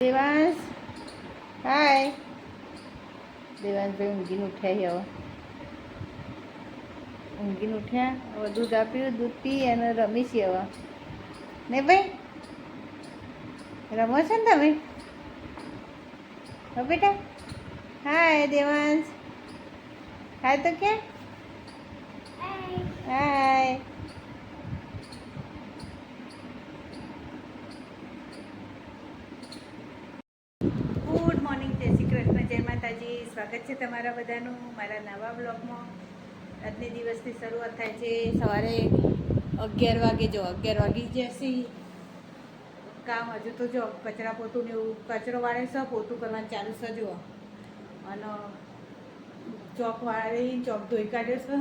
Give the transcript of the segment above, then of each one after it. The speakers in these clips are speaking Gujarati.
દેવાંશ હાય દેવાંશભાઈ ઊંઘીને ઉઠ્યા હવે. ઊંઘીને ઉઠ્યા? હવે દૂધ આપ્યું દૂધ પી અને રમી છીએ હવે. ને ભાઈ? રમો છો ને તમે? હવે બેટા? હાય દેવાંશ હાય તો ક્યાં? હાય ગુડ મોર્નિંગ જય શ્રી કૃષ્ણ જય માતાજી સ્વાગત છે તમારા બધાનું મારા નવા બ્લોગમાં. આજની દિવસની શરૂઆત થાય છે. સવારે અગિયાર વાગે જો, અગિયાર વાગી જશે. કામ હજુ તો જો, કચરા પોતું ને એવું, કચરો વાળે છે પોતું કરવાનું ચાલુ છે જુઓ. અને ચોક વાળી ચોક ધોઈ કાઢ્યો છે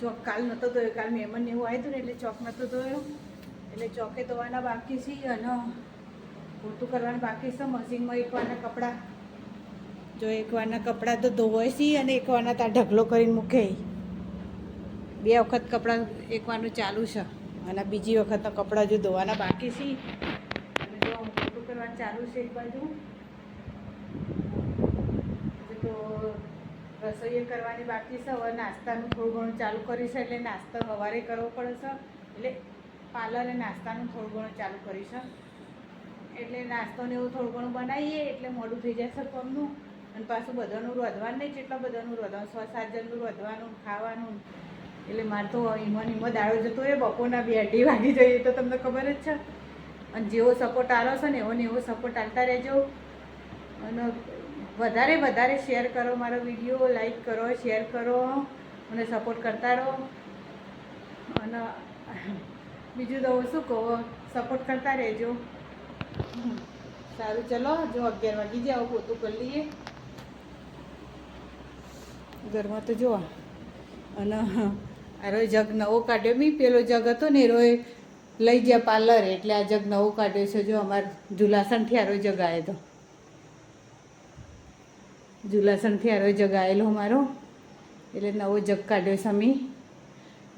ચોક કાલ નહોતો ધોયો, કાલ મહેમાન એવું આવ્યું ને એટલે ચોક નહોતો ધોયો. એટલે ચોકે ધોવાના બાકી છે અને પોતું કરવાનું બાકી છે. મશીનમાં એકવાના કપડાં જો એકવારના કપડાં તો ધોવાય છે અને એકવારના ત્યાં ઢગલો કરીને મૂકે બે વખત કપડાં એકવાનું ચાલુ છે અને બીજી વખતના કપડાં જો ધોવાના બાકી છે. અને જો મોટું કરવાનું ચાલુ છે એક બાજુ. તો રસોઈ કરવાની બાકી છે, હવે નાસ્તાનું થોડું ઘણું ચાલુ કરી છે એટલે નાસ્તો સવારે કરવો પડે છે. એટલે પાર્લરે નાસ્તાનું થોડું ઘણું ચાલુ કરી છે. એટલે નાસ્તો ને એવું થોડું ઘણું બનાવીએ એટલે મોડું થઈ જશે પગનું. અને પાછું બધાનું રોધવાનું નહીં, જેટલા બધાનું રોધવાનું છ સાત જણનું રોધવાનું, ખાવાનું. એટલે મારે તો હિમન ઈમો દાડો જતો હોય, બપોરના બે અઢી વાગી જઈએ તો તમને ખબર જ છે. અને જેવો સપોર્ટ આલો છે ને, એવો ને એવો સપોર્ટ આલતા રહેજો. અને વધારે વધારે શેર કરો મારો વીડિયો લાઈક કરો શેર કરો અને સપોર્ટ કરતા રહો. અને બીજું તો હું શું કહો સપોર્ટ કરતા રહેજો. સારું, ચલો, જો અગિયાર વાગી જાઓ પોતું કરી લઈએ. ઘરમાં તો જોવા. અને આરો જગ નવો કાઢ્યો. બી પેલો જગ હતો ને રોય લઈ ગયા પાર્લર. એટલે આ જગ નવો કાઢ્યો છે. જો અમારે જુલાસણથી આરો જગ આવ્યો તો. જુલાસણથી આરો જગ આવેલો અમારો. એટલે નવો જગ કાઢ્યો છે અમે.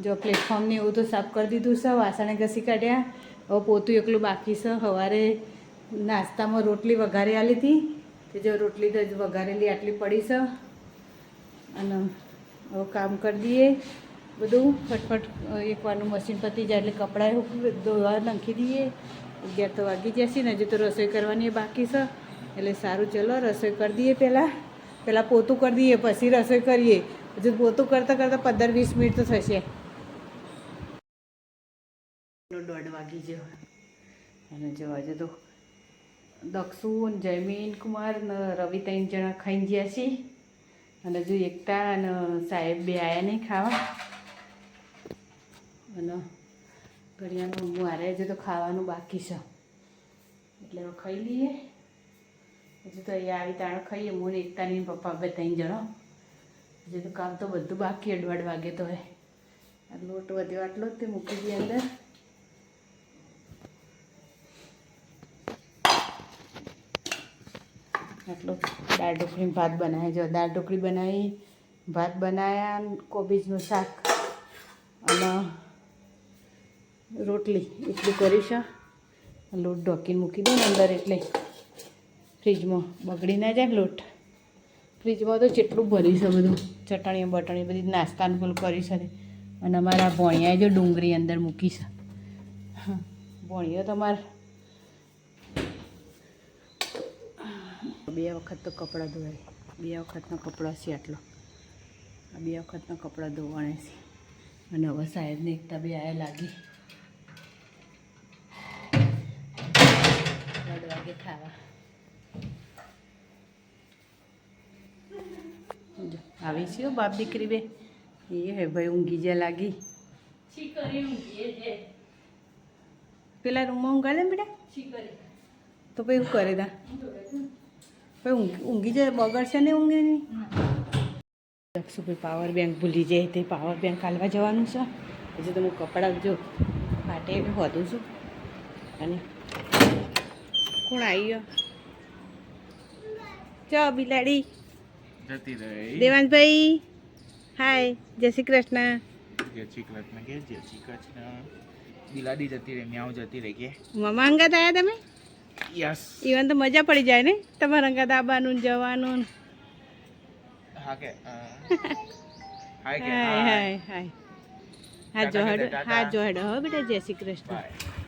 જો પ્લેટફોર્મને એવું તો સાફ કરી દીધું છે. વાસણે ઘસી કાઢ્યા. હવે પોતું એકલું બાકી છે. સવારે નાસ્તામાં રોટલી વઘારી આલી હતી. તે જો રોટલી તો વઘારેલી આટલી પડી છે. અને કામ કરી દઈએ બધું. ફટફટ એકવારનું મશીન પતી જાય એટલે કપડાં ધોવા નાખી દઈએ. અગિયાર તો વાગી જશે ને, હજુ તો રસોઈ કરવાની બાકી છે. એટલે સારું, ચલો, રસોઈ કરી દઈએ પહેલાં. પહેલાં પોતું કરી દઈએ, પછી રસોઈ કરીએ. હજુ પોતું કરતાં કરતાં પંદર વીસ મિનિટ તો થશે. દોઢ વાગી ગયો. અને જો આજે તો દક્ષુ જયમીન કુમાર રવિ ત્રણ જણા ખાઈને ગયા છે અને હજુ એકતા અને સાહેબ બે આવ્યા નહીં ખાવા. અને ઘડિયાનું મારે હજુ તો ખાવાનું બાકી છે. એટલે હવે ખાઈ લઈએ. હજુ તો અહીંયા આવી તાણે ખાઈએ. હું ને એકતા ને પપ્પા બે ત્રણ જણો. હજુ તો કામ તો બધું બાકી અડવાડ વાગે તો હે. લોટ વધ્યો આટલો જ તે મૂકી દઈએ અંદર. આટલો દાળ ઢોકળી ભાત બનાવી જો દાળ ઢોકળી બનાવી, ભાત બનાવ્યા કોબીજનું શાક અને રોટલી એટલું કરીશ. લોટ ઢોકીને મૂકી દઉં અંદર એટલે ફ્રીજમાં બગડી ના જાય લોટ. ફ્રીજમાં તો જેટલું ભરી બધું, ચટણીઓ બટણી બધી નાસ્તાનું પેલું કરી છે અને અમારા ભોણિયાએ જો ડુંગળી અંદર મૂકીશ. ભોણિયો તમારે બે વખત તો કપડાં ધોવાય બે વખતના કપડાં છે આટલો. આ બે વખતના કપડાં ધોવાણે છે. અને હવે સાહેબને એકતા બે આયા લાગી. દોઢ વાગે ખાવા. આવી છે બાપ દીકરી બે. એ હે ભાઈ ઊંઘી જ્યાં લાગી. પેલા રૂમમાં ઊંઘાડે ને બેટા? તો પછી શું કરે તા? પછી ઊંઘ ઊંઘી જાય બગડશે ને ઊંઘે નહીં. દક્ષુ ભાઈ પાવર બેંક ભૂલી જાય તે પાવર બેંક હાલવા જવાનું છે. પછી તો હું કપડાં જો માટે હોતું છું. અને કોણ આવી ગયો ચો બિલાડી. જતી રહી. દેવાંશભાઈ હાય જય શ્રી કૃષ્ણ. જય શ્રી કૃષ્ણ કે જય શ્રી કૃષ્ણ. બિલાડી જતી રહી મ્યાઉ જતી રહી કે. મમા અંગત આવ્યા તમે? યસ ઈવન તો મજા પડી જાય ને? તમારા અંગાત આવવાનું જવાનું હા કે હાય કે હાય હાય હા જો હેડો ટાટા. હા જો હેડો. હો બેટા જય શ્રી કૃષ્ણ.